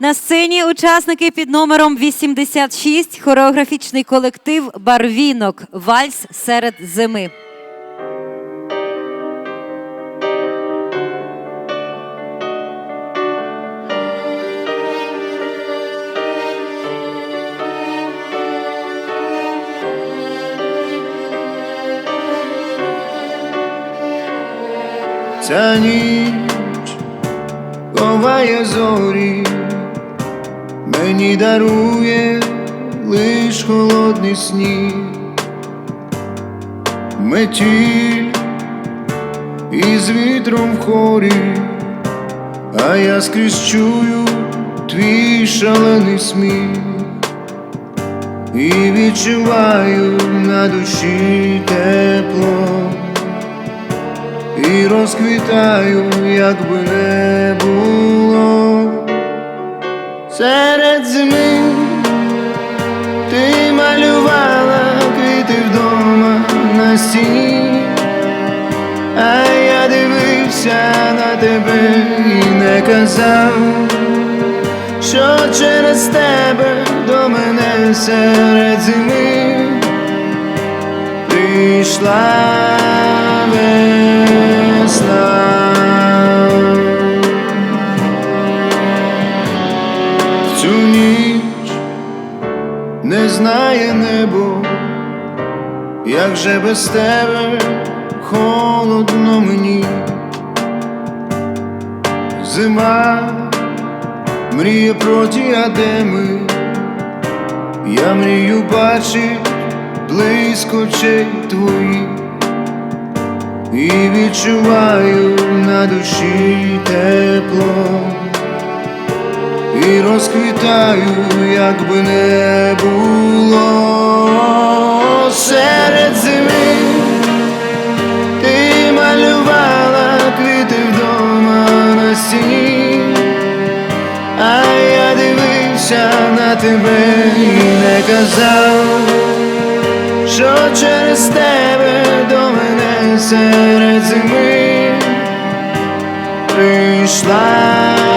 На сцені учасники під номером 86, хореографічний колектив Барвінок. Вальс серед зими. Ця ніч ховає зорі, мені дарує лиш холодний сніг, метіль із вітром в хорі, а я скрізь чую твій шалений сміх. І відчуваю на душі тепло. І розквітаю, як би не було серед зими ти малювала квіти вдома на стіні, а я дивився на тебе і не казав, що через тебе до мене серед зими прийшла весна. Цю ніч не знає небо, як же без тебе холодно мені. Зима мріє про діадеми, я мрію бачить близько очей твоїх і відчуваю розквітаю, як не було серед зими. Ти малювала квіти вдома на стіні, а я дивився на тебе і не казав що через тебе до мене серед зими прийшла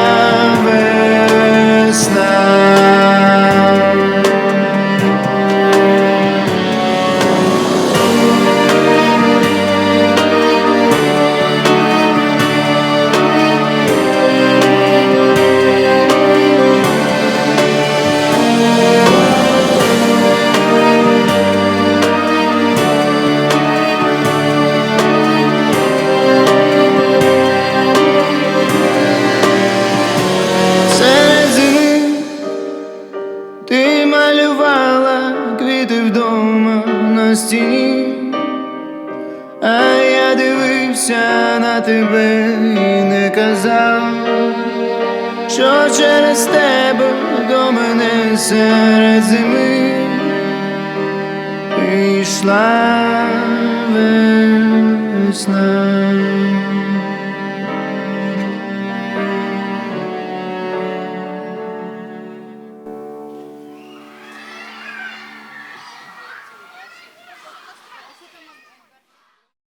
на а я дивився на тебе і не казав, що через тебе до мене серед зими прийшла весна.